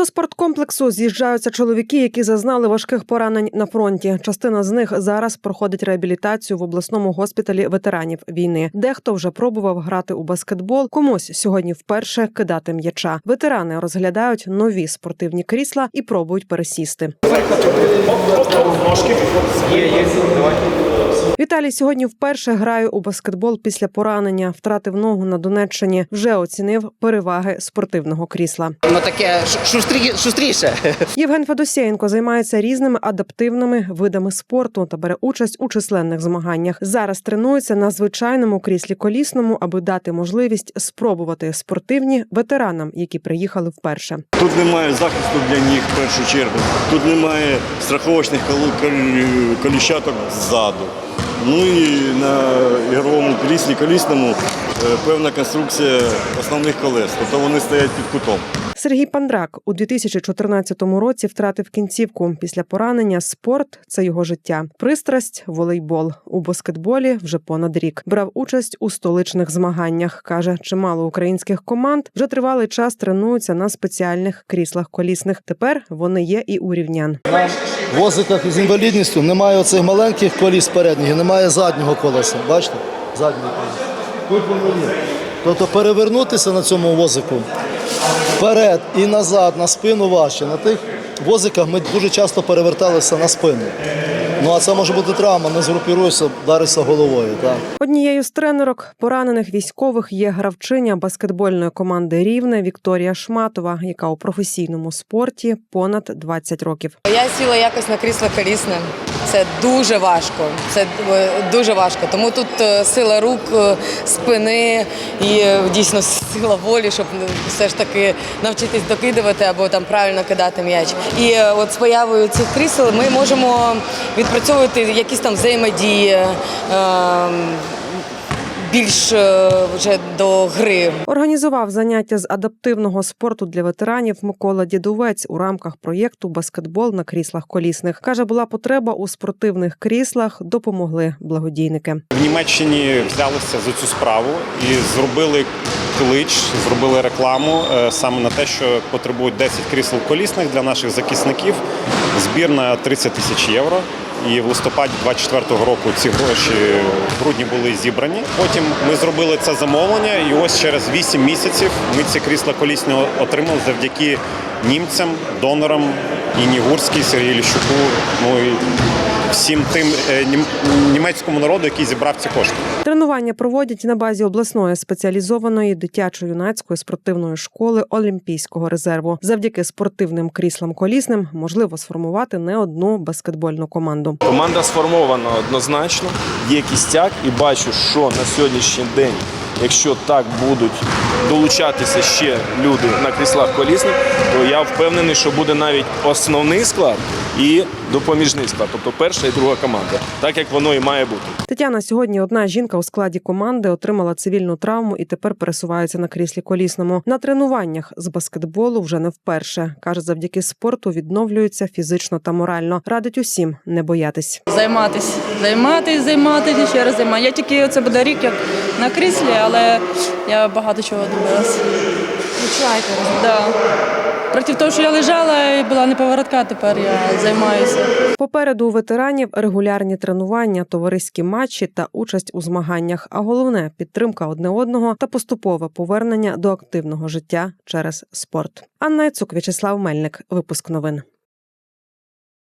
До спорткомплексу з'їжджаються чоловіки, які зазнали важких поранень на фронті. Частина з них зараз проходить реабілітацію в обласному госпіталі ветеранів війни. Дехто вже пробував грати у баскетбол, комусь сьогодні вперше кидати м'яча. Ветерани розглядають нові спортивні крісла і пробують пересісти. Віталій сьогодні вперше грає у баскетбол після поранення. Втратив ногу на Донеччині. Вже оцінив переваги спортивного крісла. Воно таке ш- шустрі, шустріше. Євген Федосєєнко займається різними адаптивними видами спорту та бере участь у численних змаганнях. Зараз тренується на звичайному кріслі колісному, аби дати можливість спробувати спортивні ветеранам, які приїхали вперше. Тут немає захисту для ніг в першу чергу. Тут немає страховочних коліщаток ззаду. Ну і на ігровому кріслі колісному е, певна конструкція основних колес, тобто вони стоять під кутом. Сергій Пандрак у 2014 році втратив кінцівку. Після поранення спорт це його життя. Пристрасть волейбол у баскетболі вже понад рік. Брав участь у столичних змаганнях. каже, чимало українських команд вже тривалий час тренуються на спеціальних кріслах колісних. Тепер вони є і у рівнян. Возиках з інвалідністю немає оцих маленьких коліс передніх немає заднього колеса. Бачите? Заднього колеса. Тут воно є. Тобто перевернутися на цьому возику вперед і назад, на спину важче. На тих возиках ми дуже часто переверталися на спину. Ну а це може бути травма, не згрупіруєшся, вдаришся головою. Так. Однією з тренерок поранених військових є гравчиня баскетбольної команди Рівне Вікторія Шматова, яка у професійному спорті понад 20 років. Я сіла якось на крісло колісне. Це дуже важко. Це е, дуже важко. Тому тут е, сила рук, е, спини і дійсно сила волі, щоб все ж таки навчитись докидувати або там правильно кидати м'яч. І от з появою цих крісел ми можемо відпрацьовувати якісь там взаємодії. е, Більш е, вже до гри. Організував заняття з адаптивного спорту для ветеранів Микола Дідовець у рамках проєкту Баскетбол на кріслах колісних. каже, була потреба у спортивних кріслах. Допомогли благодійники. В Німеччині взялися за цю справу і зробили клич, зробили рекламу е, саме на те, що потребують 10 крісел колісних для наших захисників. Збір на 30 тисяч євро. І в листопаді 24-го року ці гроші в грудні були зібрані. Потім ми зробили це замовлення, і ось через 8 місяців ми ці крісла колісні отримали завдяки німцям, донорам і Нігурській, Сергію Ліщуку, ну і всім тим е, німецькому народу, який зібрав ці кошти. Тренування проводять на базі обласної спеціалізованої дитячо-юнацької спортивної школи Олімпійського резерву. Завдяки спортивним кріслам колісним можливо сформувати не одну баскетбольну команду. Команда сформована однозначно, є кістяк, і бачу, що на сьогоднішній день, якщо так будуть долучатися ще люди на кріслах колісних, то я впевнений, що буде навіть основний склад і допоміжний склад, тобто перша і друга команда, так як воно і має бути. Тетяна сьогодні одна жінка у складі команди отримала цивільну травму і тепер пересувається на кріслі колісному. На тренуваннях з баскетболу вже не вперше. каже, завдяки спорту відновлюється фізично та морально. Радить усім не боятись. Займатись, займатись, займатись ще раз займатися. Я тільки це буде рік як на кріслі, але я багато чого добилась. Відчуваєте Да. Проти того, що я лежала і була неповоротка, тепер я займаюся. Попереду у ветеранів регулярні тренування, товариські матчі та участь у змаганнях. А головне підтримка одне одного та поступове повернення до активного життя через спорт. Анна Яцук, В'ячеслав Мельник. Випуск новин.